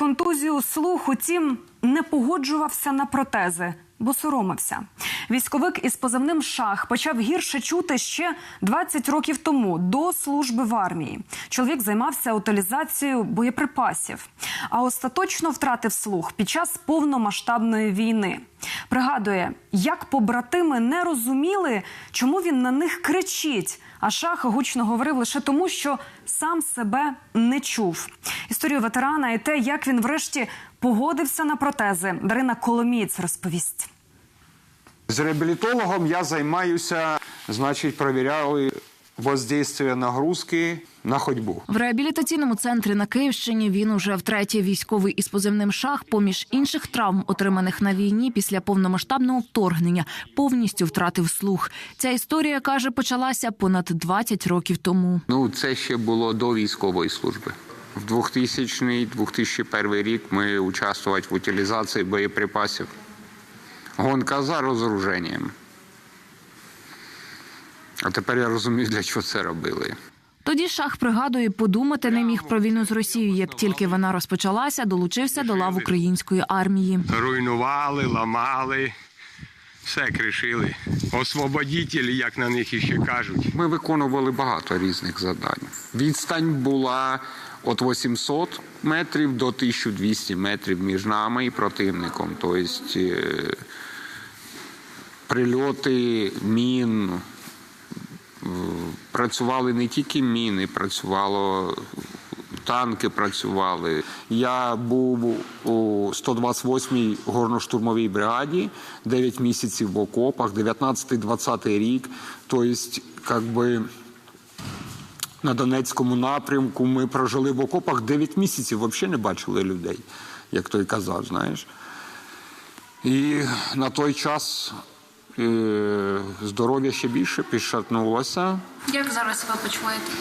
контузію слуху, тім не погоджувався на протези, бо соромився. Військовик із позивним шах почав гірше чути ще 20 років тому до служби в армії. Чоловік займався утилізацією боєприпасів, а остаточно втратив слух під час повномасштабної війни. Пригадує, як побратими не розуміли, чому він на них кричить. А шах гучно говорив лише тому, що сам себе не чув. Історію ветерана і те, як він врешті погодився на протези, Дарина Коломієць розповість. З реабілітологом я займаюся, значить, перевіряли воздействие нагрузки на ходьбу. В реабілітаційному центрі на Київщині він уже втретє військовий із позивним шах, поміж інших травм, отриманих на війні після повномасштабного вторгнення, повністю втратив слух. Ця історія каже, почалася понад 20 років тому. Ну, це ще було до військової служби. В 2000-2001 рік ми участвували в утилізації боєприпасів. Гонка за розоруженням. А тепер я розумію, для чого це робили. Тоді шах пригадує, подумати не міг про війну з Росією. Як тільки вона розпочалася, долучився до лав української армії. руйнували, ламали, все кришили. Освободітелі, як на них іще кажуть. Ми виконували багато різних завдань. Відстань була від 800 метрів до 1200 метрів між нами і противником. Тобто е, прильоти мін. е, Працювали не тільки міни, працювало танки працювали. Я був у 128-й горно-штурмовій бригаді 9 місяців в окопах, 19-20 рік. Тобто, як би на Донецькому напрямку ми прожили в окопах 9 місяців, взагалі не бачили людей, як той казав, знаєш. І на той час е, здоров'я ще більше підшатнулося. Як зараз себе почуваєте?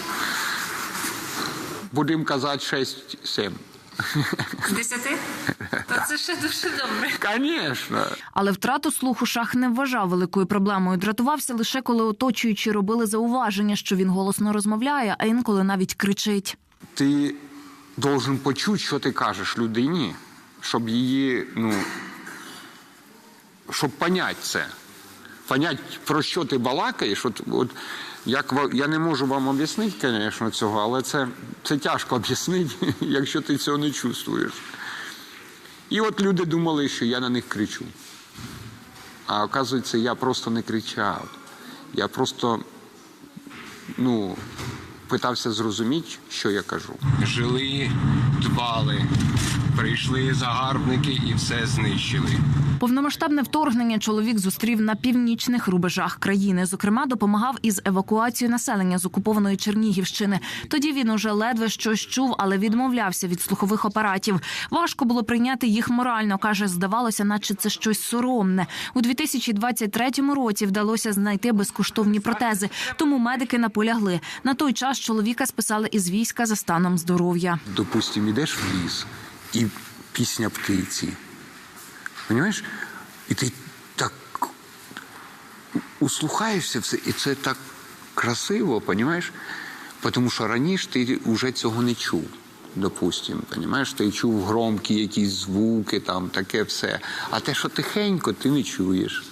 Будемо казати 6-7. З десяти? Та це ще дуже добре. Звісно. Але втрату слуху шах не вважав великою проблемою. Дратувався лише коли оточуючі робили зауваження, що він голосно розмовляє, а інколи навіть кричить. Ти должен почути, що ти кажеш людині, щоб її, ну, щоб поняти це. Понять, про що ти балакаєш. От, от, як, я не можу вам об'яснити, звісно, цього, але це, це тяжко об'яснити, якщо ти цього не чувствуєш. І от люди думали, що я на них кричу. А оказується, я просто не кричав. Я просто ну, питався зрозуміти, що я кажу. Жили, дбали, прийшли загарбники і все знищили. Повномасштабне вторгнення чоловік зустрів на північних рубежах країни. Зокрема, допомагав із евакуацією населення з окупованої Чернігівщини. Тоді він уже ледве щось чув, але відмовлявся від слухових апаратів. Важко було прийняти їх морально. каже, здавалося, наче це щось соромне. У 2023 році вдалося знайти безкоштовні протези. Тому медики наполягли. На той час чоловіка списали із війська за станом здоров'я. Допустим, ідеш в ліс, і пісня птиці. Понимаєш? І ти так услухаєшся і це так красиво, понимаєш? Тому що раніше ти вже цього не чув. Допустим, понимаєш, ти чув громкі якісь звуки, там таке все. А те, що тихенько, ти не чуєш.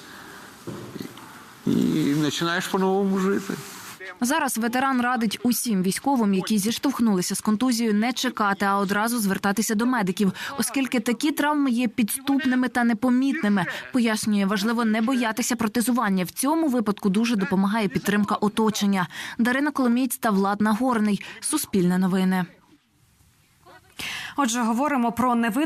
І починаєш по-новому жити. Зараз ветеран радить усім військовим, які зіштовхнулися з контузією, не чекати, а одразу звертатися до медиків, оскільки такі травми є підступними та непомітними. Пояснює, важливо не боятися протезування. В цьому випадку дуже допомагає підтримка оточення. Дарина Коломієць та Влад Нагорний. Суспільне новини. Отже, говоримо про невид.